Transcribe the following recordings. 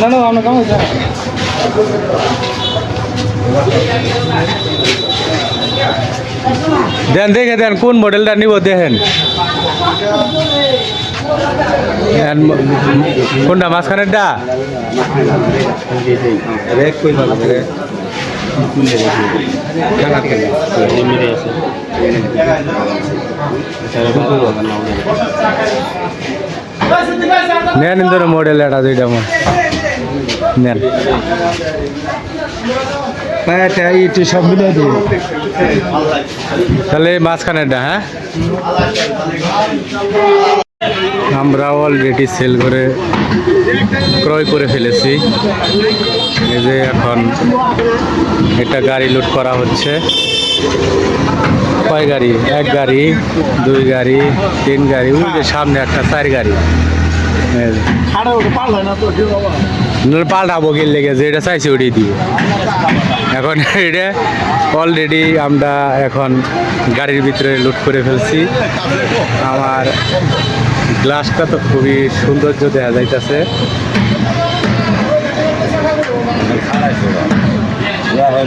না না, আমরা কেমন দেন, দেখে দেন, কোন মডেলটা নিব, দেখেন। কোনটা, মাঝখানেরটা? রেক কই ভালো রে কানা কেন মেরে আছে নেন ইন্দোর মডেল মো নেন পায়াটা ইটি সব মিলে দিই তাহলে এই মাঝখানেরটা হ্যাঁ আমরা অলরেডি সেল করে ক্রয় করে ফেলেছি এই যে এখন এটা গাড়ি লুট করা হচ্ছে। কয় গাড়ি? এক গাড়ি দুই গাড়ি তিন গাড়ি। ওই যে সামনে একটা চার গাড়ি। পাল্টাবো গেলে লেগে যেটা চাইছি ওটাই দিব। এখন এটা অলরেডি আমরা এখন গাড়ির ভিতরে লুট করে ফেলছি। আমার গ্লাসটা তো খুবই সৌন্দর্য দেখা যাইতেছে।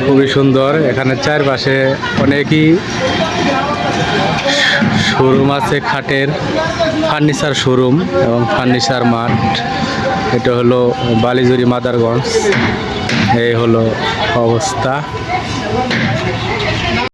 খুবই সুন্দর, এখানে চারপাশে অনেকই শোরুম আছে খাটের ফার্নিচার শোরুম এবং ফার্নিচার মাঠ। এটা হলো বালিজুরি মাদারগঞ্জ। এই হলো অবস্থা।